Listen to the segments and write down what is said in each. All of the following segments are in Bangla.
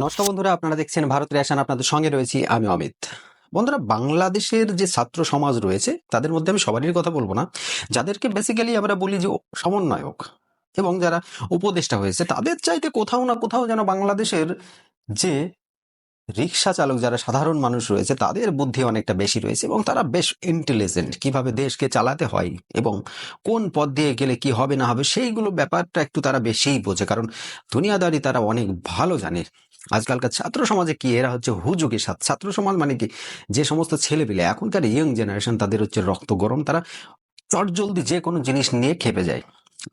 নমস্কার বন্ধুরা, আপনারা দেখছেন ভারত রেশন, আপনাদের সঙ্গে রয়েছি আমি অমিত। বন্ধুরা, বাংলাদেশের যে ছাত্র সমাজ রয়েছে, তাদের মধ্যে আমি সবারই কথা বলব না। যাদেরকে বেসিক্যালি আমরা বলি যে সমন্বয়ক এবং যারা উপদেষ্টা হয়েছে, তাদের চাইতে কোথাও না কোথাও যেন বাংলাদেশের যে রিক্সা চালক যারা সাধারণ মানুষ রয়েছে, তাদের বুদ্ধি অনেকটা বেশি রয়েছে এবং তারা বেশ ইন্টেলিজেন্ট কীভাবে দেশকে চালাতে হয় এবং কোন পথ দিয়ে গেলে কি হবে না হবে, সেইগুলো ব্যাপারটা একটু তারা বেশিই বোঝে। কারণ দুনিয়াদারি তারা অনেক ভালো জানে। আজকালকার ছাত্র সমাজে কি? এরা হচ্ছে হুজুগে সাথ ছাত্র। সমাজ মানে কি? যে সমস্ত ছেলেপিলে, এখনকার ইয়ং জেনারেশন তাদের হচ্ছে রক্ত গরম, তারা চটজলদি যে কোনো জিনিস নিয়ে খেপে যায়।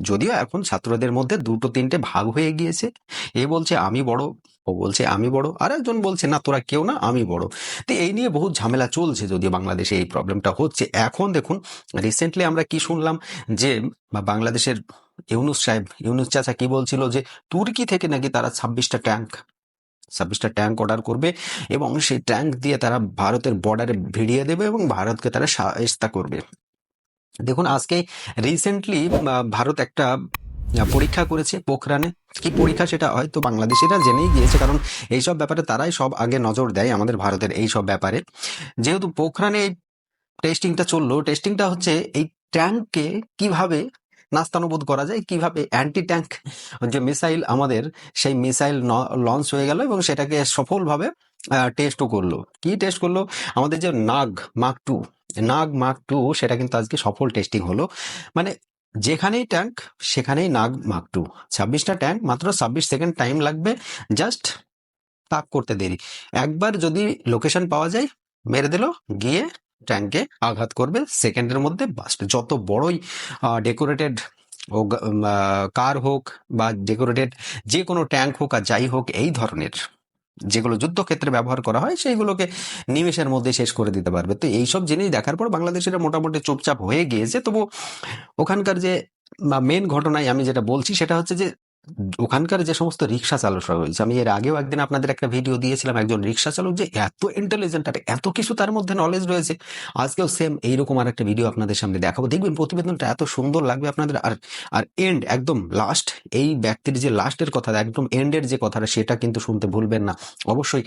যদিও এখন ছাত্রদের মধ্যে দুটো তিনটে ভাগ হয়ে গিয়েছে। এ বলছে, আমি বড়। ও বলছে, আমি বড়। আর একজন বলছে, না, তোরা কেউ না, আমি বড়। তো এই নিয়ে বহু ঝামেলা চলছে যদিও বাংলাদেশে এই প্রবলেমটা হচ্ছে। এখন দেখুন রিসেন্টলি আমরা কি শুনলাম যে বাংলাদেশের ইউনুস সাহেব, ইউনুস চাচা কি বলছিল যে, তুর্কি থেকে নাকি তারা ছাব্বিশটা ট্যাঙ্ক ছাব্বিশটা ট্যাঙ্ক অর্ডার করবে এবং সেই ট্যাঙ্ক দিয়ে তারা ভারতের বর্ডারে ভিড়িয়ে দেবে এবং ভারতকে তারা সাহায্যতা করবে। দেখুন, আজকে রিসেন্টলি ভারত একটা পরীক্ষা করেছে পোখরানে। কি পরীক্ষা সেটা হয়তো বাংলাদেশিরা জেনেই গিয়েছে, কারণ এইসব ব্যাপারে তারাই সব আগে নজর দেয় আমাদের ভারতের এই সব ব্যাপারে। যেহেতু পোখরানে এই টেস্টিংটা চলল টেস্টিংটা হচ্ছে এই ট্যাঙ্ককে কীভাবে নাস্তানুবোধ করা যায় কীভাবে অ্যান্টি ট্যাঙ্ক যে মিসাইল আমাদের সেই মিসাইল লঞ্চ হয়ে গেল এবং সেটাকে সফলভাবে টেস্টও করল। কি টেস্ট করল? আমাদের যে Nag mark two, Nag mark two সেটা কিন্তু আজকে সফল টেস্টিং হলো। মানে যেখানেই ট্যাঙ্ক সেখানেই নাগ মার্ক টু। ছাব্বিশটা ট্যাঙ্ক মাত্র ছাব্বিশ সেকেন্ড টাইম লাগবে জাস্ট তাক করতে দেরি। একবার যদি লোকেশন পাওয়া যায়, মেরে দিল, গিয়ে ট্যাঙ্কে আঘাত করবে। সেকেন্ডের মধ্যে বাস্ট যত বড়ই ডেকোরেটেড ও কার হোক বা ডেকোরেটেড যে কোনো ট্যাঙ্ক হোক আর যাই হোক, এই ধরনের যেগুলো যুদ্ধক্ষেত্রে ব্যবহার করা হয়, সেইগুলোকে নিমেষের মধ্যে শেষ করে দিতে পারবে। তো এইসব জিনিস দেখার পর বাংলাদেশের মোটামুটি চুপচাপ হয়ে গিয়েছে। তবু ওখানকার যে মেন ঘটনায় আমি যেটা বলছি, সেটা হচ্ছে যে ওখানকার যে সমস্ত রিক্সা চালকরা রয়েছে, আমি এর আগেও একদিন আপনাদের একটা ভিডিও দিয়েছিলাম, একজন রিক্সা চালক যে এত ইন্টেলিজেন্ট আর এত কিছু তার মধ্যে নলেজ রয়েছে। আজকেও সেম এইরকম আর একটা ভিডিও আপনাদের সামনে দেখাবো। দেখবেন প্রতিবেদনটা এত সুন্দর লাগবে আপনাদের, আর আর এন্ড একদম লাস্ট এই ব্যক্তির যে লাস্টের কথা, একদম এন্ডের যে কথাটা, সেটা কিন্তু শুনতে ভুলবেন না। অবশ্যই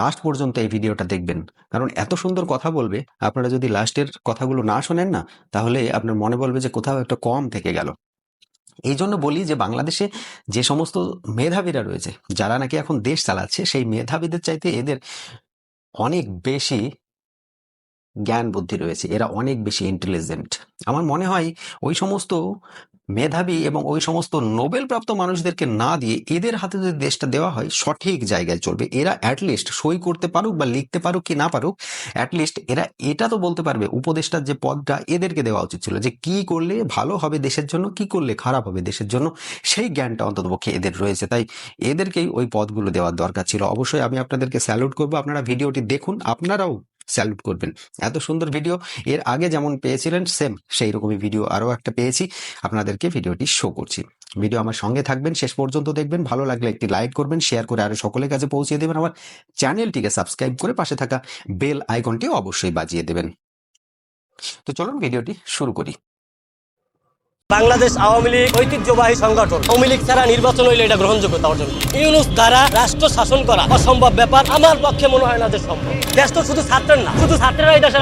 লাস্ট পর্যন্ত এই ভিডিওটা দেখবেন। কারণ এত সুন্দর কথা বলবে, আপনারা যদি লাস্টের কথাগুলো না শোনেন না, তাহলে আপনার মনে বলবে যে কোথাও একটা কম থেকে গেল। এই জন্য বলি যে বাংলাদেশে যে সমস্ত মেধাবীরা রয়েছে, যারা নাকি এখন দেশ চালাচ্ছে, সেই মেধাবীদের চাইতে এদের অনেক বেশি জ্ঞান বুদ্ধি রয়েছে। এরা অনেক বেশি ইন্টেলিজেন্ট আমার মনে হয় ওই সমস্ত মেধাবী এবং ওই সমস্ত নোবেল প্রাপ্ত মানুষদেরকে না দিয়ে এদের হাতে যদি দেশটা দেওয়া হয়, সঠিক জায়গায় চলবে। এরা অ্যাটলিস্ট সই করতে পারুক বা লিখতে পারুক কি না পারুক অ্যাটলিস্ট এরা এটা তো বলতে পারবে, উপদেষ্টার যে পদটা এদেরকে দেওয়া উচিত ছিল যে কি করলে ভালো হবে দেশের জন্য, কি করলে খারাপ হবে দেশের জন্য, সেই জ্ঞানটা অন্ততপক্ষে এদের রয়েছে। তাই এদেরকেই ওই পদগুলো দেওয়ার দরকার ছিল। অবশ্যই আমি আপনাদেরকে স্যালুট করব। আপনারা ভিডিওটি দেখুন। আপনারাও স্যালুট করবেন। এত সুন্দর ভিডিও এর আগে যেমন পেয়েছিলেন সেম সেই রকমই ভিডিও আরও একটা পেয়েছি। আপনাদেরকে ভিডিওটি শো করছি। ভিডিও আমার সঙ্গে থাকবেন, শেষ পর্যন্ত দেখবেন, ভালো লাগলে একটি লাইক করবেন শেয়ার করে আরও সকলের কাছে পৌঁছে দেবেন। আমার চ্যানেলটিকে সাবস্ক্রাইব করে পাশে থাকা বেল আইকনটি অবশ্যই বাজিয়ে দেবেন। তো চলুন ভিডিওটি শুরু করি। বাংলাদেশ আওয়ামী লীগ ঐতিহ্যবাহী সংগঠন। আওয়ামী লীগ ছাড়া নির্বাচন হইলে এটা গ্রহণযোগ্যতা অর্জন। ইউনুস দ্বারা রাষ্ট্র শাসন করা অসম্ভব ব্যাপার। আমার পক্ষে মনে হয় না যে সম্ভব। দেশ তো শুধু ছাত্রের না, শুধু ছাত্রেরা এই দেশে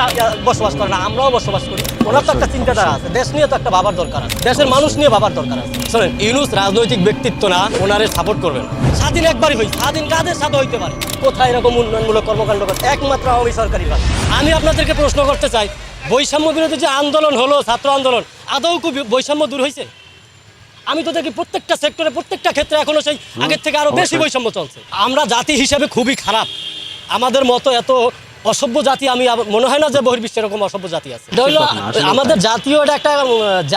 বসবাস করে না, আমরাও বসবাস করি। ওনার তো একটা চিন্তাধারা আছে। দেশ নিয়ে তো একটা ভাবার দরকার আছে। দেশের মানুষ নিয়ে ভাবার দরকার আছে। শোনেন, ইউনুস রাজনৈতিক ব্যক্তিত্ব না, ওনারে সাপোর্ট করবেন। স্বাধীন একবারই হই স্বাধীন কাদের সাথে হইতে পারে? কোথায় এরকম উন্নয়নমূলক কর্মকাণ্ড করে একমাত্র আওয়ামী সরকারি আমি আপনাদেরকে প্রশ্ন করতে চাই বৈষম্য বিরোধী যে আন্দোলন হলো ছাত্র আন্দোলন আদৌ কি বৈষম্য দূর হয়েছে? আমি তো দেখি প্রত্যেকটা সেক্টরে প্রত্যেকটা ক্ষেত্রে এখনও সেই আগের থেকে আরও বেশি বৈষম্য চলছে। আমরা জাতি হিসেবে খুবই খারাপ। আমাদের মতো এত অসভ্য জাতি আমি মনে হয় না যে বহির্বিশ্বে এরকম অসভ্য জাতি আছে। আমাদের জাতীয় এটা একটা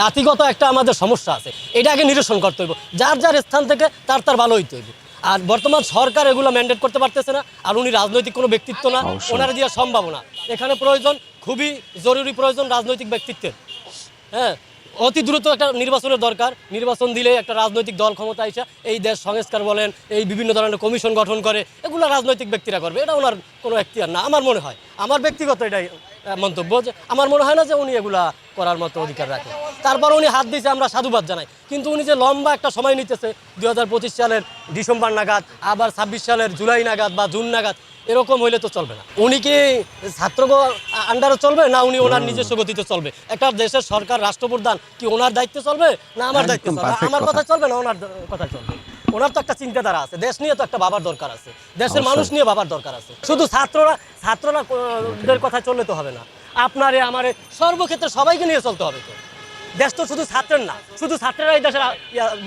জাতিগত একটা আমাদের সমস্যা আছে। এটা আগে নিরসন করতে হইব। যার যার স্থান থেকে তার তার ভালো হইতে হইব। আর বর্তমান সরকার এগুলো ম্যান্ডেট করতে পারতেছে না। আর উনি রাজনৈতিক কোনো ব্যক্তিত্ব না। ওনার দিয়ে সম্ভব না এখানে প্রয়োজন খুবই জরুরি প্রয়োজন রাজনৈতিক ব্যক্তিত্বের। হ্যাঁ অতি দ্রুত একটা নির্বাচনের দরকার। নির্বাচন দিলে একটা রাজনৈতিক দল ক্ষমতা এসে এই দেশ সংস্কার বলেন, এই বিভিন্ন ধরনের কমিশন গঠন করে, এগুলো রাজনৈতিক ব্যক্তিরা করবে। এটা ওনার কোনো এখতিয়ার না, আমার মনে হয়। আমার ব্যক্তিগত এটাই মন্তব্য যে আমার মনে হয় না যে উনি এগুলা করার মতো অধিকার রাখে। তারপর উনি হাত দিয়েছে আমরা সাধুবাদ জানাই। কিন্তু উনি যে লম্বা একটা সময় নিতেছে দু হাজার পঁচিশ সালের ডিসেম্বর নাগাদ, আবার ছাব্বিশ সালের জুলাই নাগাদ বা জুন নাগাদ এরকম হইলে তো চলবে না। উনি কি ছাত্র আন্ডারে চলবে না উনি ওনার নিজস্ব গতিতে চলবে? একটা দেশের সরকার রাষ্ট্রপ্রধান কি ওনার দায়িত্বে চলবে না আমার দায়িত্বে চলবে? আমার কথা। চলবে না ওনার কথা চলবে? ওনার তো একটা চিন্তাধারা আছে। দেশ নিয়ে তো একটা বাবার দরকার আছে। দেশের মানুষ নিয়ে বাবার দরকার আছে। শুধু ছাত্ররা ছাত্ররা কথা চললে তো হবে না। আপনারে আমারে সর্বক্ষেত্রে সবাইকে নিয়ে চলতে হবে তো। দেশ তো শুধু ছাত্রের না, শুধু ছাত্রেরা এই দেশে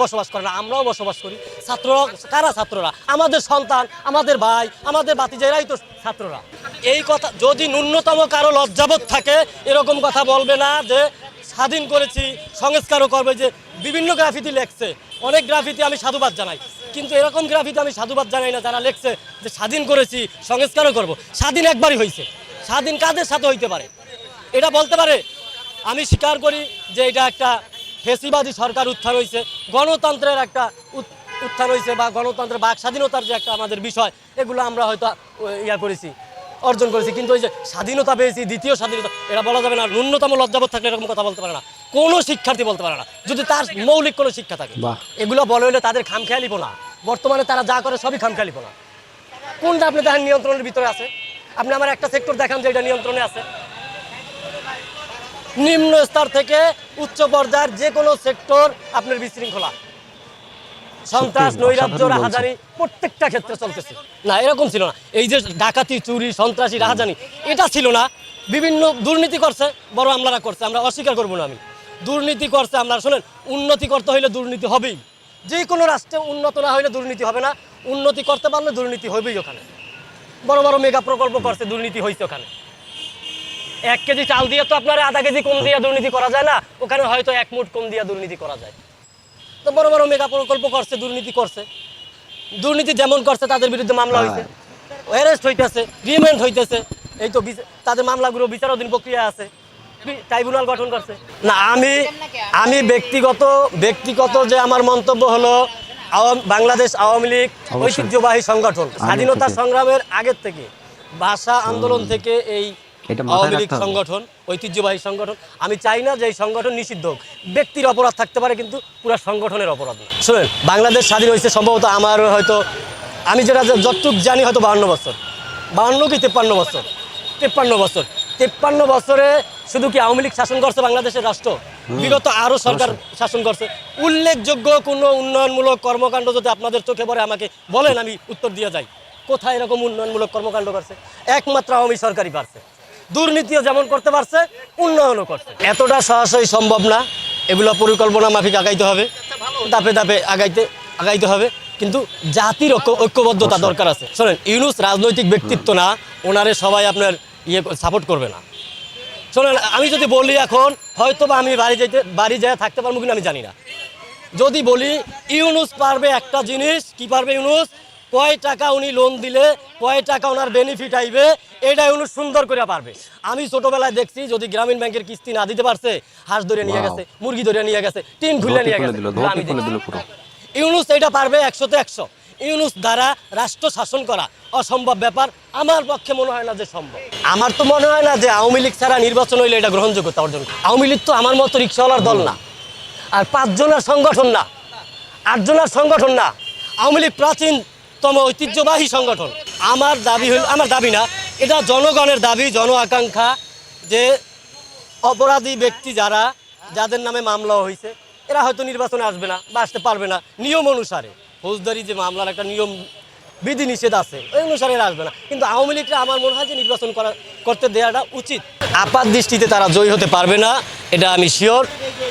বসবাস করে না, আমরাও বসবাস করি। ছাত্ররা কারা ছাত্ররা? আমাদের সন্তান, আমাদের ভাই, আমাদের বাতিজেরাই তো ছাত্ররা। এই কথা, যদি ন্যূনতম কারও লজ্জাবোধ থাকে, এরকম কথা বলবে না যে, স্বাধীন করেছি, সংস্কারও করবে যে, বিভিন্ন গ্রাফিতি লেখছে। অনেক গ্রাফিতি আমি সাধুবাদ জানাই। কিন্তু এরকম গ্রাফিতি আমি সাধুবাদ জানাই না, যারা লেখছে যে, স্বাধীন করেছি, সংস্কারও করব। স্বাধীন একবারই হয়েছে স্বাধীন কাদের সাথে হইতে পারে? এটা বলতে পারে আমি স্বীকার করি যে এটা একটা ফেসিবাদী সরকার উত্থান হয়েছে। গণতন্ত্রের একটা উত- উত্থান হয়েছে বা গণতন্ত্রের বাক স্বাধীনতার যে একটা আমাদের বিষয় এগুলো আমরা হয়তো ইয়া করেছি অর্জন করেছি। কিন্তু ওই যে স্বাধীনতা পেয়েছি দ্বিতীয় স্বাধীনতা এটা বলা যাবে না। ন্যূনতম লজ্জাবোধ থাকলে এরকম কথা বলতে পারে না। কোনো শিক্ষার্থী বলতে পারে না। যদি তার মৌলিক কোনো শিক্ষা থাকে। এগুলো বলে হলে তাদের খামখেয়ালিব না বর্তমানে তারা যা করে সবই খামখেয়ালিব না কোনটা আপনি দেখেন নিয়ন্ত্রণের ভিতরে আছে? আপনি আমার একটা সেক্টর দেখান যে এটা নিয়ন্ত্রণে আছে। নিম্ন স্তর থেকে উচ্চ পর্যায়ের যে কোনো সেক্টর আপনার বিশৃঙ্খলা। সন্ত্রাস নৈরাজ্য রাহাজানি প্রত্যেকটা ক্ষেত্রে চলতেছে। না এরকম ছিল না। এই যে ডাকাতি চুরি সন্ত্রাসী রাহাজানি এটা ছিল না। বিভিন্ন দুর্নীতি করছে বড় আমলারা করছে আমরা অস্বীকার করব না আমি। দুর্নীতি করছে আমরা শোনেন উন্নতি করতে হইলে দুর্নীতি হবেই। যে কোনো রাষ্ট্রে উন্নত না হইলে দুর্নীতি হবে না। উন্নতি করতে পারলে দুর্নীতি হবেই ওখানে। বড় বড় মেগা প্রকল্প করছে দুর্নীতি হয়েছে ওখানে। এক কেজি চাল দিয়ে তো আপনার আধা কেজি কম দিয়ে দুর্নীতি করা যায় না। ওখানে হয়তো এক মুঠ কম দিয়ে দুর্নীতি করা যায়। তো বড় বড় মেগা প্রকল্প করছে দুর্নীতি করছে। দুর্নীতি যেমন করছে তাদের বিরুদ্ধে মামলা হয়েছে অ্যারেস্ট হইতেছে রিমান্ড হইতেছে। এই তো তাদের মামলাগুলো বিচারাধীন প্রক্রিয়া আছে। ট্রাইব্যুনাল গঠন করছে। না আমি আমি ব্যক্তিগত ব্যক্তিগত যে আমার মন্তব্য হলো বাংলাদেশ আওয়ামী লীগ ঐতিহ্যবাহী সংগঠন। স্বাধীনতা সংগ্রামের আগের থেকে ভাষা আন্দোলন থেকে এই আওয়ামী লীগ সংগঠন ঐতিহ্যবাহী সংগঠন আমি চাই না যে এই সংগঠন নিষিদ্ধ হোক। ব্যক্তির অপরাধ থাকতে পারে কিন্তু পুরো সংগঠনের অপরাধ না। শুনেন বাংলাদেশ স্বাধীন হয়েছে সম্ভবত আমার হয়তো আমি যেটা যে- যতটুক জানি হয়তো বাহান্ন বছর। বাহান্ন কি তেপ্পান্ন বছর? তেপ্পান্ন বছর। তেপ্পান্ন বছরে শুধু কি আওয়ামী লীগ শাসন করছে বাংলাদেশের রাষ্ট্র? বিগত আরও সরকার শাসন করছে। উল্লেখযোগ্য কোনো উন্নয়নমূলক কর্মকাণ্ড যদি আপনাদের চোখে পড়ে আমাকে বলেন আমি উত্তর দিয়ে যাই। কোথায় এরকম উন্নয়নমূলক কর্মকাণ্ড করছে? একমাত্র আওয়ামী সরকারই পারছে। দুর্নীতিও যেমন করতে পারছে উন্নয়নও করছে। এতটা সরাসরি সম্ভব না। এগুলো পরিকল্পনা মাফিক আগাইতে হবে। ধাপে ধাপে আগাইতে আগাইতে হবে। কিন্তু জাতির ঐক্যবদ্ধতা দরকার আছে। শোনেন ইউনুস রাজনৈতিক ব্যক্তিত্ব না ওনারে সবাই আপনার ইয়ে সাপোর্ট করবে না। শোনেন আমি যদি বলি এখন হয়তো বা আমি বাড়ি যেতে বাড়ি যেয়ে থাকতে পারব কিনা আমি জানি না। যদি বলি ইউনুস পারবে একটা জিনিস কি পারবে ইউনুস? কয় টাকা উনি লোন দিলে কয় টাকা ওনার বেনিফিট আইবে এটা ইউনুস সুন্দর করে পারবে। আমি ছোটবেলায় দেখছি যদি গ্রামীণ ব্যাংকের কিস্তি না দিতে পারছে হাঁস ধরে নিয়ে গেছে মুরগি ধরে নিয়ে গেছে টিন খুলে নিয়ে গেছে। ইউনুস এটা পারবে একশোতে একশো। ইউনুস দ্বারা রাষ্ট্র শাসন করা অসম্ভব ব্যাপার। আমার পক্ষে মনে হয় না যে সম্ভব। আমার তো মনে হয় না যে আওয়ামী লীগ ছাড়া নির্বাচন হইলে এটা গ্রহণযোগ্যতা অর্জন। আওয়ামী লীগ তো আমার মতো রিক্সাওয়ালার দল না। আর পাঁচজনের সংগঠন না। আটজনের সংগঠন না। আওয়ামী লীগ প্রাচীনতম ঐতিহ্যবাহী সংগঠন। আমার দাবি হইল আমার দাবি না, এটা জনগণের দাবি, জন আকাঙ্ক্ষা যে অপরাধী ব্যক্তি যারা, যাদের নামে মামলা হয়েছে এরা হয়তো নির্বাচনে আসবে না বা আসতে পারবে না নিয়ম অনুসারে। ফৌজদারি যে মামলার একটা নিয়ম বিধি নিষেধ আছে, ওই অনুসারে আসবে না। কিন্তু আওয়ামী লীগটা আমার মনে হয় যে নির্বাচন করা করতে দেওয়াটা উচিত। আপাত দৃষ্টিতে তারা জয়ী হতে পারবে না এটা আমি শিওর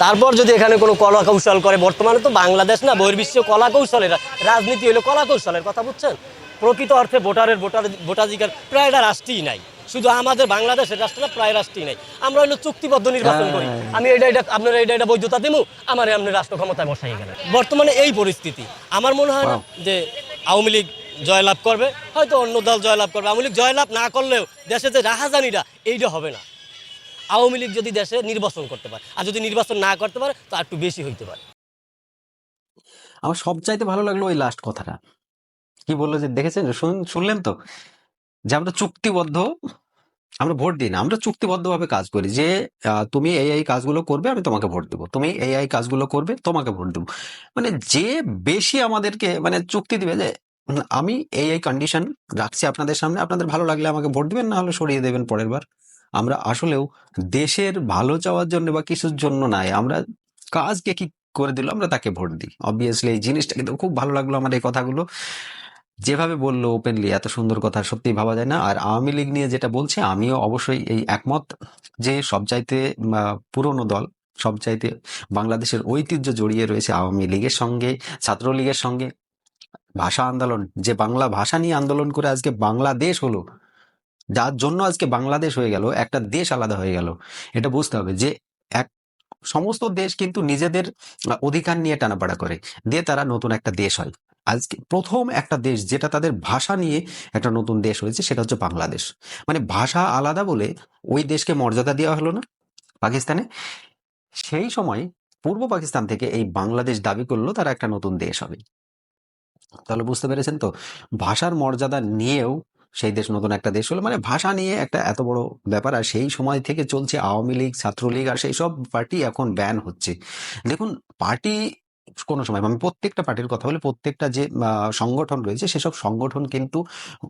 তারপর যদি এখানে কোনো কলা কৌশল করে বর্তমানে তো বাংলাদেশ না বহির্বিশ্ব কলা কৌশলের রাজনীতি হলো কলা কৌশলের কথা বুঝছেন? প্রকৃত অর্থে ভোটারের ভোটার ভোটাধিকার প্রায় এটা রাষ্ট্রই নাই। শুধু আমাদের বাংলাদেশের রাষ্ট্রটা প্রায় রাষ্ট্রই নাই। আমরা হলো চুক্তিবদ্ধ নির্বাচন করি। আমি এটা এটা আপনারা এটা এটা বৈধতা দেবো আমার আপনি রাষ্ট্র ক্ষমতায় বসাই গেলেন। বর্তমানে এই পরিস্থিতি। আমার মনে হয় না যে আওয়ামী লীগ জয়লাভ করবে, হয়তো অন্য দল জয়লাভ করবে। আওয়ামী লীগ জয়লাভ না করলেও দেশে যে রাহাজানিটা এইটা হবে না। আওয়ামী লীগ যদি দেশে নির্বাচন করতে পারে, আর যদি নির্বাচন না করতে পারে, তো একটু বেশি হইতে পারে। আমার সবচাইতে ভালো লাগল ওই লাস্ট কথাটা। কি বলল যে, দেখেছেন? শুন- শুনলেন তো? যে আমরা চুক্তিবদ্ধ, আমরা ভোট দিই না, আমরা চুক্তিবদ্ধভাবে কাজ করি। যে তুমি এই এই কাজগুলো করবে, আমি তোমাকে ভোট দেবো। তুমি এই এই কাজগুলো করবে, তোমাকে ভোট দেবো। মানে যে বেশি আমাদেরকে মানে চুক্তি দিবে যে আমি এই এই কন্ডিশন রাখছি আপনাদের সামনে। আপনাদের ভালো লাগলে আমাকে ভোট দেবেন না হলে সরিয়ে দেবেন পরের বার। আমরা আসলেও দেশের ভালো চাওয়ার জন্য বা কিছুর জন্য নাই। আমরা কাজকে কি করে দিল, আমরা তাকে ভোট দিই। অবভিয়াসলি এই জিনিসটা কিন্তু খুব ভালো লাগল আমার এই কথাগুলো। যেভাবে বলল ওপেনলি এত সুন্দর কথা সত্যি ভাবা যায় না। আর আওয়ামী লীগ নিয়ে যেটা বলছে, আমিও অবশ্যই এই একমত যে সবচাইতে পুরনো দল, সবচাইতে বাংলাদেশের ঐতিহ্য জড়িয়ে রয়েছে আওয়ামী লীগের সঙ্গে, ছাত্রলীগের সঙ্গে। ভাষা আন্দোলন, যে বাংলা ভাষা নিয়ে আন্দোলন করে আজকে বাংলাদেশ হলো, যার জন্য আজকে বাংলাদেশ হয়ে গেল, একটা দেশ আলাদা হয়ে গেল। এটা বুঝতে হবে যে এক, সমস্ত দেশ কিন্তু নিজেদের অধিকার নিয়ে টানাপাড়া করে, দিয়ে তারা নতুন একটা দেশ হয়। আজকে প্রথম একটা দেশ যেটা তাদের ভাষা নিয়ে একটা নতুন দেশ হয়েছে, সেটা হচ্ছে বাংলাদেশ। মানে ভাষা আলাদা বলে ওই দেশকে মর্যাদা দেওয়া হলো না পাকিস্তানে। সেই সময় পূর্ব পাকিস্তান থেকে এই বাংলাদেশ দাবি করল, তারা একটা নতুন দেশ হবে। তাহলে বুঝতে পেরেছেন তো? ভাষার মর্যাদা নিয়েও সেই দেশ নতুন একটা দেশ হলো। মানে ভাষা নিয়ে একটা এত বড় ব্যাপার আর সেই সময় থেকে চলছে আওয়ামী লীগ, ছাত্রলীগ আর সেই সব পার্টি এখন ব্যান হচ্ছে। দেখুন, পার্টি কোনো সময় আমি প্রত্যেকটা পার্টির কথা বলি, প্রত্যেকটা যে সংগঠন রয়েছে, সেসব সংগঠন কিন্তু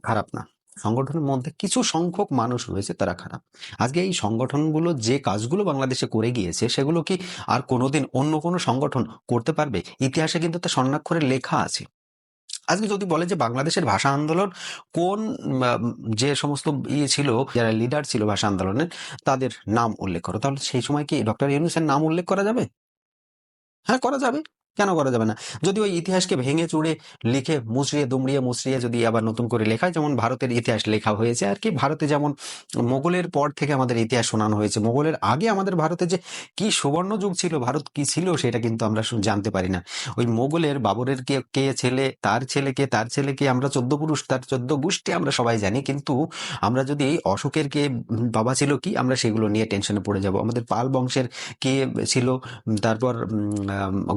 খারাপ না। সংগঠনের মধ্যে কিছু সংখ্যক মানুষ রয়েছে, তারা খারাপ। আজকে এই সংগঠনগুলো যে কাজগুলো বাংলাদেশে করে গিয়েছে, সেগুলো কি আর কোনোদিন অন্য কোনো সংগঠন করতে পারবে? ইতিহাসে কিন্তু তা স্বর্ণাক্ষরে লেখা আছে। আজকে যদি বলে যে বাংলাদেশের ভাষা আন্দোলন কোন যে সমস্ত ইয়ে ছিল, যারা লিডার ছিল ভাষা আন্দোলনের তাদের নাম উল্লেখ করো। তাহলে সেই সময় কি ডক্টর ইউনুসের নাম উল্লেখ করা যাবে? হ্যাঁ করা যাবে। কেন করা যাবে না? যদি ওই ইতিহাসকে ভেঙে চুড়ে লিখে মুচড়িয়ে, দুমড়িয়ে, মুচড়িয়ে যদি আবার নতুন করে লেখা যেমন ভারতের ইতিহাস লেখা হয়েছে, আর কি ভারতে যেমন মোগলের পর থেকে আমাদের ইতিহাস শোনানো হয়েছে, মোগলের আগে আমাদের ভারতে যে কি সুবর্ণ যুগ ছিল, ভারত কি ছিল, সেটা কিন্তু আমরা জানতে পারি না। ওই মোগলের বাবরের কে কে ছেলে, তার ছেলেকে তার ছেলেকে আমরা চোদ্দ পুরুষ, তার চোদ্দ গোষ্ঠী আমরা সবাই জানি, কিন্তু আমরা যদি অশোকের কে বাবা ছিল কি, আমরা সেগুলো নিয়ে টেনশনে পড়ে যাব। আমাদের পাল বংশের কে ছিল, তারপর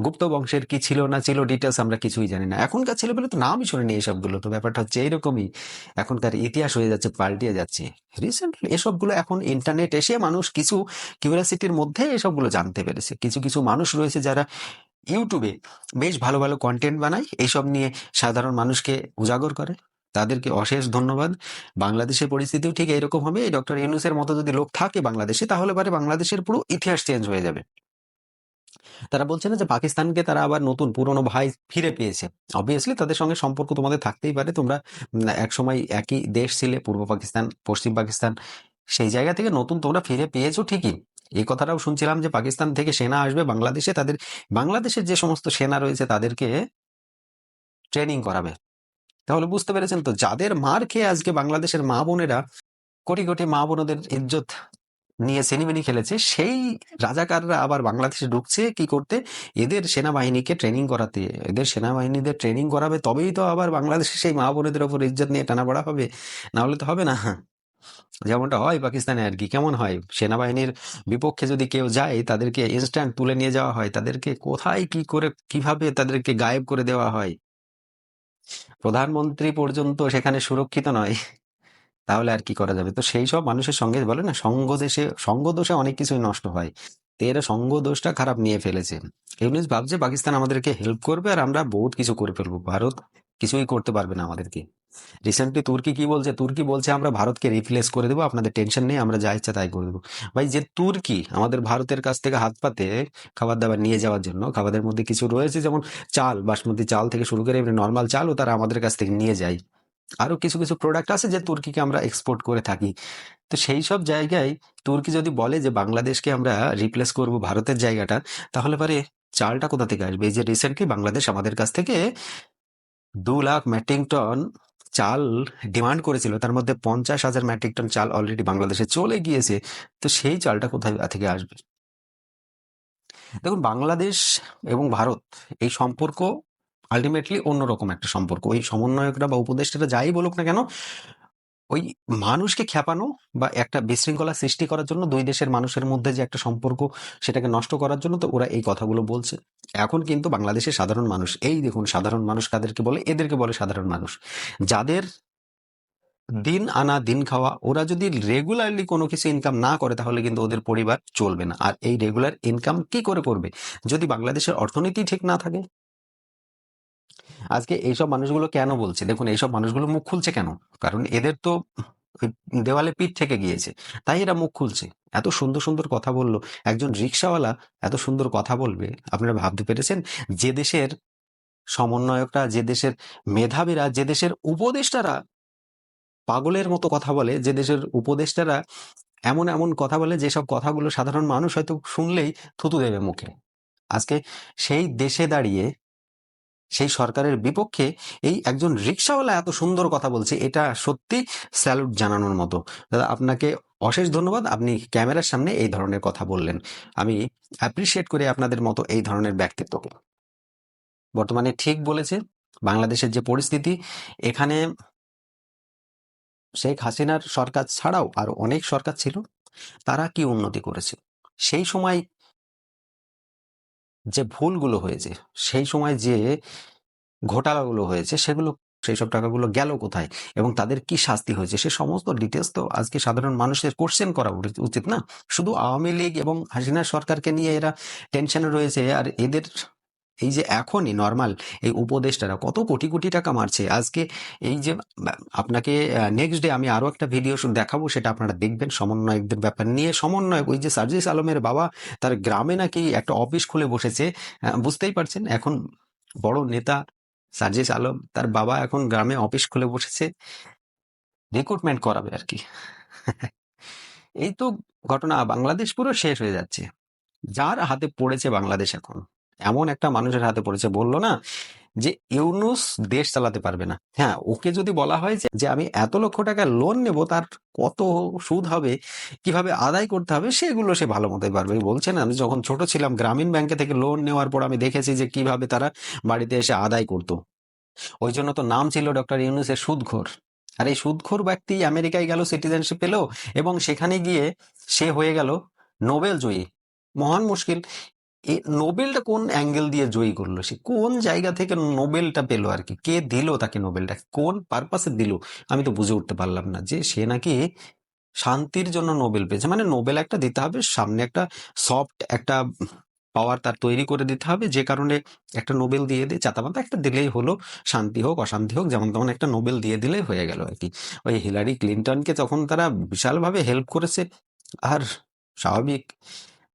গুপ্ত গুপ্ত বংশের কি ছিল না ছিল ডিটেলস আমরা কিছুই জানি না। এখনকার ছেলেপেলে তো নামই শুনিনি এইসবগুলো তো ব্যাপারটা হচ্ছে এইরকমই এখনকার ইতিহাস হয়ে যাচ্ছে, পাল্টিয়ে যাচ্ছে। রিসেন্টলি এসবগুলো এখন ইন্টারনেট এসে মানুষ কিছু কিউরিয়াসিটির মধ্যে এসবগুলো জানতে পেরেছে। কিছু কিছু মানুষ রয়েছে যারা ইউটিউবে বেশ ভালো ভালো কন্টেন্ট বানায় এইসব নিয়ে সাধারণ মানুষকে উজাগর করে। তাদেরকে অশেষ ধন্যবাদ। বাংলাদেশের পরিস্থিতিও ঠিক এরকম হবে। ডক্টর ইউনুসের মতো যদি লোক থাকে বাংলাদেশে, তাহলে পারে বাংলাদেশের পুরো ইতিহাস চেঞ্জ হয়ে যাবে। তারা বলছে না যে পাকিস্তানকে তারা আবার নতুন পুরনো ভাই ফিরে পেয়েছে। অবভিয়াসলি তাদের সঙ্গে সম্পর্ক তোমাদের থাকতেই পারে তোমরা উম, এক সময় একই দেশ ছিলে পূর্ব পাকিস্তান পশ্চিম পাকিস্তান সেই জায়গা থেকে নতুন তোমরা ফিরে পেয়েছ ঠিকই। এই কথাটাও শুনছিলাম যে পাকিস্তান থেকে সেনা আসবে বাংলাদেশে তাদের বাংলাদেশের যে সমস্ত সেনা রয়েছে তাদেরকে ট্রেনিং করাবে। তাহলে বুঝতে পেরেছেন তো যাদের মার খেয়ে আজকে বাংলাদেশের মা বোনেরা কোটি কোটি মা বোনদের ইজ্জত নিয়ে সেনিমেনি খেলেছে। সেই রাজাকাররা আবার বাংলাদেশে ঢুকছে কি করতে? এদের সেনাবাহিনীকে ট্রেনিং করাতে। এদের সেনাবাহিনীদের ট্রেনিং করাবে, তবেই তো আবার বাংলাদেশে সেই মা ওপর ইজ্জত নিয়ে টানাপড়া হবে। না হলে তো হবে না। যেমনটা হয় পাকিস্তানে আর কি। কেমন হয়? সেনাবাহিনীর বিপক্ষে যদি কেউ যায়, তাদেরকে ইনস্ট্যান্ট তুলে নিয়ে যাওয়া হয়। তাদেরকে কোথায় কি করে, কীভাবে তাদেরকে গায়েব করে দেওয়া হয়? প্রধানমন্ত্রী পর্যন্ত সেখানে সুরক্ষিত নয়। তাহলে আর কি করা যাবে? তো সেই সব মানুষের সঙ্গে বলে না সঙ্গ দেশে সঙ্গ দোষে অনেক কিছুই নষ্ট হয়। তো এরা সঙ্গ দোষটা খারাপ নিয়ে ফেলেছে। ইউনিস ভাবছে পাকিস্তান আমাদেরকে হেল্প করবে আর আমরা বহুত কিছু করে ফেলব। ভারত কিছুই করতে পারবে না আমাদেরকে। রিসেন্টলি তুর্কি কি বলছে? তুর্কি বলছে, আমরা ভারতকে রিপ্লেস করে দেবো, আপনাদের টেনশন নেই, আমরা যা ইচ্ছা তাই করে দেবো। ভাই, যে তুর্কি আমাদের ভারতের কাছ থেকে হাত পাতে খাবার দাবার নিয়ে যাওয়ার জন্য, খাবারের মধ্যে কিছু রয়েছে, যেমন চাল, বাসমতি চাল থেকে শুরু করে এমনি নর্মাল চালও তারা আমাদের কাছ থেকে নিয়ে যায়। আরও কিছু কিছু প্রোডাক্ট আছে যে তুর্কিকে আমরা এক্সপোর্ট করে থাকি। তো সেই সব জায়গায় তুর্কি যদি বলে যে বাংলাদেশকে আমরা রিপ্লেস করব ভারতের জায়গাটা, তাহলে পরে চালটা কোথা থেকে আসবে? এই যে রিসেন্টলি বাংলাদেশ আমাদের কাছ থেকে দু লাখ মেট্রিক টন চাল ডিমান্ড করেছিল। তার মধ্যে পঞ্চাশ হাজার মেট্রিক টন চাল অলরেডি বাংলাদেশে চলে গিয়েছে। তো সেই চালটা কোথায় থেকে আসবে? দেখুন, বাংলাদেশ এবং ভারত এই সম্পর্ক আলটিমেটলি অন্যরকম একটা সম্পর্ক। ওই সমন্বয়করা বা উপদেষ্টারা যাই বলুক না কেন ওই মানুষকে খেপানো বা একটা বিশৃঙ্খলা সৃষ্টি করার জন্য দুই দেশের মানুষের মধ্যে যে একটা সম্পর্ক সেটাকে নষ্ট করার জন্য তো ওরা এই কথাগুলো বলছে। এখন কিন্তু বাংলাদেশের সাধারণ মানুষ এই দেখুন সাধারণ মানুষ কাদেরকে বলে? এদেরকে বলে সাধারণ মানুষ। যাদের দিন আনা দিন খাওয়া ওরা যদি রেগুলারলি কোনো কিছু ইনকাম না করে তাহলে কিন্তু ওদের পরিবার চলবে না। আর এই রেগুলার ইনকাম কি করে করবে? যদি বাংলাদেশের অর্থনীতি ঠিক না থাকে আজকে এইসব মানুষগুলো কেন বলছে? দেখুন, এইসব মানুষগুলো মুখ খুলছে কেন? কারণ এদের তো দেওয়ালে পিঠ থেকে গিয়েছে। তাই এরা মুখ খুলছে। এত সুন্দর সুন্দর কথা বলল। একজন রিক্সাওয়ালা এত সুন্দর কথা বলবে? আপনারা ভাবতে পেরেছেন? যে দেশের সমন্বয়করা, যে দেশের মেধাবীরা, যে দেশের উপদেষ্টারা পাগলের মতো কথা বলে, যে দেশের উপদেষ্টারা এমন এমন কথা বলে, যেসব কথাগুলো সাধারণ মানুষ হয়তো শুনলেই থুতু দেবে মুখে। আজকে সেই দেশে দাঁড়িয়ে সেই সরকারের বিপক্ষে এই একজন রিক্সাওয়ালা এত সুন্দর কথা বলছে, এটা সত্যি স্যালুট জানানোর মতো। দাদা, আপনাকে অশেষ ধন্যবাদ। আপনি ক্যামেরার সামনে এই ধরনের কথা বললেন। আমি অ্যাপ্রিসিয়েট করি আপনাদের মতো এই ধরনের ব্যক্তিত্বকে। বর্তমানে ঠিক বলেছে, বাংলাদেশের যে পরিস্থিতি, এখানে শেখ হাসিনার সরকার ছাড়াও আরও অনেক সরকার ছিল, তারা কি উন্নতি করেছে? সেই সময় যে ভুলগুলো হয়েছে, সেই সময় যে ঘোটালাগুলো হয়েছে, সেগুলো সেই সব টাকাগুলো গেল কোথায় এবং তাদের কি শাস্তি হয়েছে, সে সমস্ত ডিটেলস তো আজকে সাধারণ মানুষের কোশ্চেন করা উচিত- না? শুধু আওয়ামী লীগ এবং হাসিনা সরকারকে নিয়ে এরা টেনশনে রয়েছে আর এদের এই যে এখনই নর্মাল এই উপদেষ্টারা কত কোটি কোটি টাকা মারছে। আজকে এই যে আপনাকে নেক্সট ডে আমি আরও একটা ভিডিও দেখাবো, সেটা আপনারা দেখবেন সমন্বয়কদের ব্যাপার নিয়ে। সমন্বয়ক, ওই যে সার্জিস আলমের বাবা, তার গ্রামে নাকি একটা অফিস খুলে বসেছে। বুঝতেই পারছেন, এখন বড় নেতা সার্জিস আলম, তার বাবা এখন গ্রামে অফিস খুলে বসেছে। রিক্রুটমেন্ট করাবে আর কি। এই তো ঘটনা, বাংলাদেশ পুরো শেষ হয়ে যাচ্ছে। যার হাতে পড়েছে বাংলাদেশ এখন। এমন একটা মানুষের হাতে পড়েছে, বলল না যে ইউনুস দেশ চালাতে পারবে না। হ্যাঁ ওকে যদি বলা হয় যে- আমি এত লক্ষ টাকা লোন নেব, তার কত সুদ হবে, কীভাবে আদায় করতে হবে, সেগুলো সে ভালো মতোই পারবে। বলছেন আমি যখন ছোট ছিলাম, গ্রামীণ ব্যাংকে থেকে লোন নেওয়ার পর আমি দেখেছি যে, কীভাবে তারা বাড়িতে এসে আদায় করতো। ওই জন্য তো নাম ছিল ডক্টর ইউনুসের সুদখোর। আর এই সুদখোর ব্যক্তি আমেরিকায় গেল, সিটিজেনশিপ পেল, এবং সেখানে গিয়ে সে হয়ে গেল নোবেল জয়ী। মহান মুশকিল। এই নোবেলটা কোন অ্যাঙ্গেল দিয়ে জয়ী করল? সে কোন জায়গা থেকে নোবেলটা পেল আর কি? কে দিল তাকে নোবেলটা কোন পারপাসে দিল? আমি তো বুঝে উঠতে পারলাম না যে সে নাকি শান্তির জন্য নোবেল পেয়েছে। মানে নোবেল একটা দিতে হবে, সামনে একটা সফট একটা পাওয়ার তার তৈরি করে দিতে হবে, যে কারণে একটা নোবেল দিয়ে দিয়ে চাতামাতা একটা দিলেই হলো, শান্তি হোক, অশান্তি হোক, যেমন তেমন একটা নোবেল দিয়ে দিলেই হয়ে গেল আর কি। ওই হিলারি ক্লিন্টনকে তখন তারা বিশালভাবে হেল্প করেছে, আর স্বাভাবিক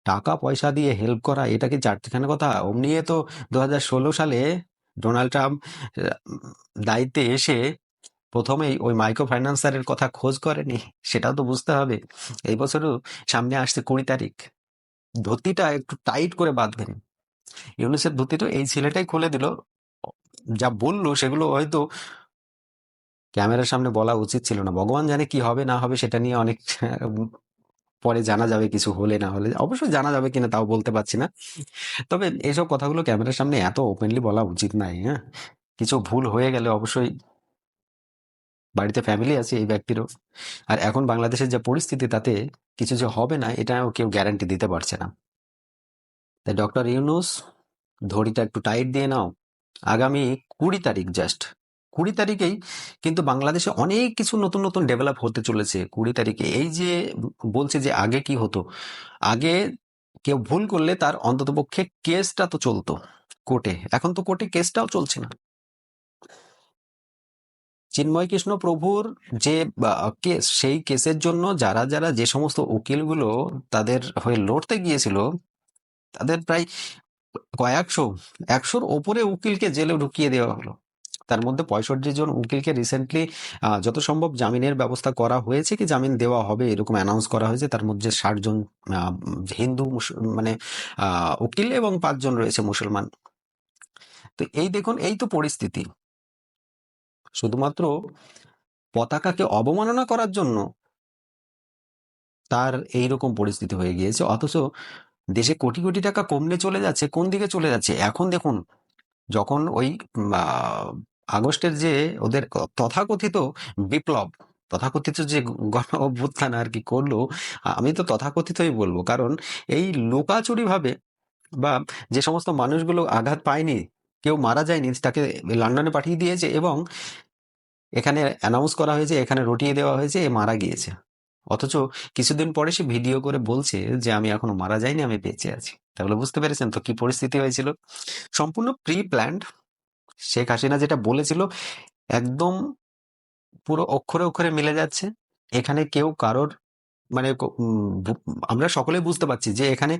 টাকা পয়সা দিয়ে হেল্প করা, এটা কি চারটিখানে কথা? অমনি তো দু হাজার ষোলো সালে ডোনাল্ড ট্রাম্প দায়িত্বে এসে প্রথমেই ওই মাইক্রো ফাইন্যান্সারের কথা খোঁজ করেনি, সেটাও তো বুঝতে হবে। এই বছরও সামনে আসছে কুড়ি তারিখ। ধুতিটা একটু টাইট করে বাঁধবেন। ইউনুসের ধুতিটা এই ছেলেটাই খুলে দিল। যা বলল সেগুলো হয়তো ক্যামেরার সামনে বলা উচিত ছিল না। ভগবান জানে কি হবে না হবে সেটা নিয়ে অনেক পরে জানা যাবে কিছু হলে না হলে। অবশ্যই জানা যাবে কিনা তাও বলতে পারছি না। তবে এইসব কথাগুলো ক্যামেরার সামনে এত ওপেনলি বলা উচিত নাই হ্যাঁ? কিছু ভুল হয়ে গেলে অবশ্যই বাড়িতে ফ্যামিলি আছে এই ব্যক্তিরও। আর এখন বাংলাদেশের যে পরিস্থিতি তাতে কিছু যে হবে না, এটাও কেউ গ্যারান্টি দিতে পারছে না। তাই ডক্টর ইউনুস ধড়িটা একটু টাইট দিয়ে নাও। আগামী কুড়ি তারিখ জাস্ট কুড়ি তারিখেই কিন্তু বাংলাদেশে অনেক কিছু নতুন নতুন ডেভেলপ হতে চলেছে কুড়ি তারিখে। এই যে বলছে যে আগে কি হতো? আগে কেউ ভুল করলে তার অন্ততপক্ষে কেসটা তো চলতো কোর্টে। এখন তো কোর্টে কেসটাও চলছে না। চিন্ময় কৃষ্ণ প্রভুর যে কেস সেই কেসের জন্য যারা যারা যে সমস্ত উকিলগুলো তাদের হয়ে লড়তে গিয়েছিল, তাদের প্রায় কয়েকশো, একশোর ওপরে উকিলকে জেলে ঢুকিয়ে দেওয়া হলো। তার মধ্যে পঁয়ষট্টি জন উকিলকে রিসেন্টলি যত সম্ভব জামিনের ব্যবস্থা করা হয়েছে কি জামিন দেওয়া হবে এরকম অ্যানাউন্স করা হয়েছে। তার মধ্যে ষাট জন হিন্দু মানে উকিল এবং পাঁচজন রয়েছে মুসলমান। তো এই দেখুন, এই তো পরিস্থিতি। শুধুমাত্র পতাকাকে অবমাননা করার জন্য তার এই রকম পরিস্থিতি হয়ে গিয়েছে। অথচ দেশে কোটি কোটি টাকা কমলে চলে যাচ্ছে, কোন দিকে চলে যাচ্ছে? এখন দেখুন, যখন ওই আগস্টের যে ওদের তথাকথিত বিপ্লব, তথাকথিত যে গণ অভ্যুত্থান আর কি করল আমি তো তথাকথিতই বলব। কারণ এই লুকাচুরি ভাবে বা যে সমস্ত মানুষগুলো আঘাত পায়নি, কেউ মারা যায়নি, তাকে লন্ডনে পাঠিয়ে দিয়েছে এবং এখানে অ্যানাউন্স করা হয়েছে, এখানে রটিয়ে দেওয়া হয়েছে, এ মারা গিয়েছে। অথচ কিছুদিন পরে সে ভিডিও করে বলছে যে, আমি এখনও মারা যাইনি, আমি বেঁচে আছি। তাহলে বুঝতে পেরেছেন তো কি পরিস্থিতি হয়েছিল? সম্পূর্ণ প্রি প্ল্যান্ড শেখ হাসিনা যেটা বলেছিল, একদম পুরো অক্ষরে অক্ষরে মিলে যাচ্ছে। এখানে কেউ কারোর মানে আমরা সকলে বুঝতে পারছি যে এখানে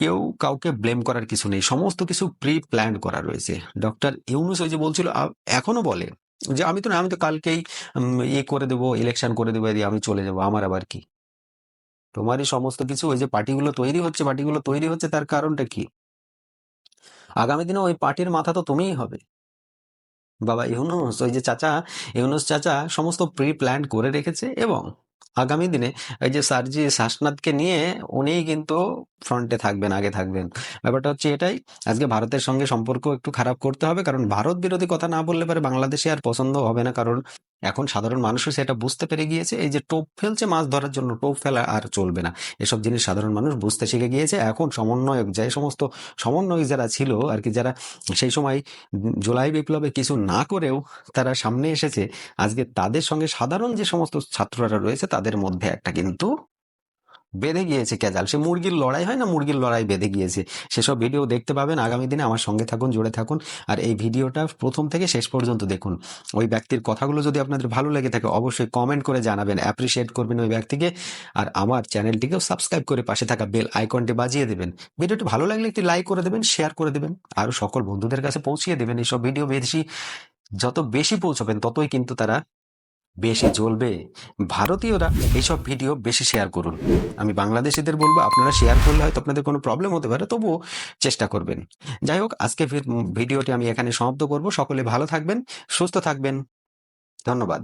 কেউ কাউকে ব্লেম করার কিছু নেই। সমস্ত কিছু প্রি প্ল্যান করা রয়েছে। ডক্টর ইউনুস ওই যে বলছিল এখনও বলে যে, আমি তো না, আমি তো কালকেই ইয়ে করে দেবো ইলেকশন করে দেবো দিয়ে আমি চলে যাব, আমার আবার কি? তোমারই সমস্ত কিছু, ওই যে পার্টিগুলো তৈরি হচ্ছে, পার্টিগুলো তৈরি হচ্ছে, তার কারণটা কি? আগামী দিনে ওই পার্টির মাথা তো তুমিই হবে। বাবা ইউনুস, ওই যে চাচা, ইউনুস চাচা সমস্ত প্রি প্ল্যান করে রেখেছে এবং আগামী দিনে এই যে সারজি শাসনাথকে নিয়ে উনি কিন্তু ফ্রন্টে থাকবেন, আগে থাকবেন। ব্যাপারটা হচ্ছে এটাই, আজকে ভারতের সঙ্গে সম্পর্ক একটু খারাপ করতে হবে, কারণ ভারত বিরোধী কথা না বললে পারে বাংলাদেশে আর পছন্দ হবে না, কারণ এখন সাধারণ মানুষও সেটা বুঝতে পেরে গিয়েছে, এই যে টোপ ফেলছে মাছ ধরার জন্য টোপ ফেলা আর চলবে না। এসব জিনিস সাধারণ মানুষ বুঝতে শিখে গিয়েছে, এখন সমন্বয়ক যে সমস্ত সমন্বয়ক যারা ছিল আর কি, যারা সেই সময় জুলাই বিপ্লবে কিছু না করেও তারা সামনে এসেছে, আজকে তাদের সঙ্গে সাধারণ যে সমস্ত ছাত্ররা রয়েছে তাদের মধ্যে একটা কিন্তু বেঁধে গিয়েছে ক্যাজাল সে মুরগির লড়াই হয় না? মুরগির লড়াই বেঁধে গিয়েছে। সেসব ভিডিও দেখতে পাবেন আগামী দিনে। আমার সঙ্গে থাকুন, জুড়ে থাকুন। আর এই ভিডিওটা প্রথম থেকে শেষ পর্যন্ত দেখুন। ওই ব্যক্তির কথাগুলো যদি আপনাদের ভালো লেগে থাকে, অবশ্যই কমেন্ট করে জানাবেন অ্যাপ্রিসিয়েট করবেন ওই ব্যক্তিকে। আর আমার চ্যানেলটিকেও সাবস্ক্রাইব করে পাশে থাকা বেল আইকনটি বাজিয়ে দেবেন। ভিডিওটি ভালো লাগলে একটি লাইক করে দেবেন শেয়ার করে দেবেন। আর সকল বন্ধুদের কাছে পৌঁছিয়ে দেবেন। এইসব ভিডিও বেশি, যত বেশি পৌঁছবেন, ততই কিন্তু তারা বেশি চলবে ভারতীয়রা এইসব ভিডিও বেশি শেয়ার করুন। আমি বাংলাদেশিদের বলব, আপনারা শেয়ার করলে হয়তো আপনাদের কোনো প্রবলেম হতে পারে, তবুও চেষ্টা করবেন। যাই হোক, আজকে ভিডিওটি আমি এখানে সমাপ্ত করব। সকলে ভালো থাকবেন, সুস্থ থাকবেন। ধন্যবাদ।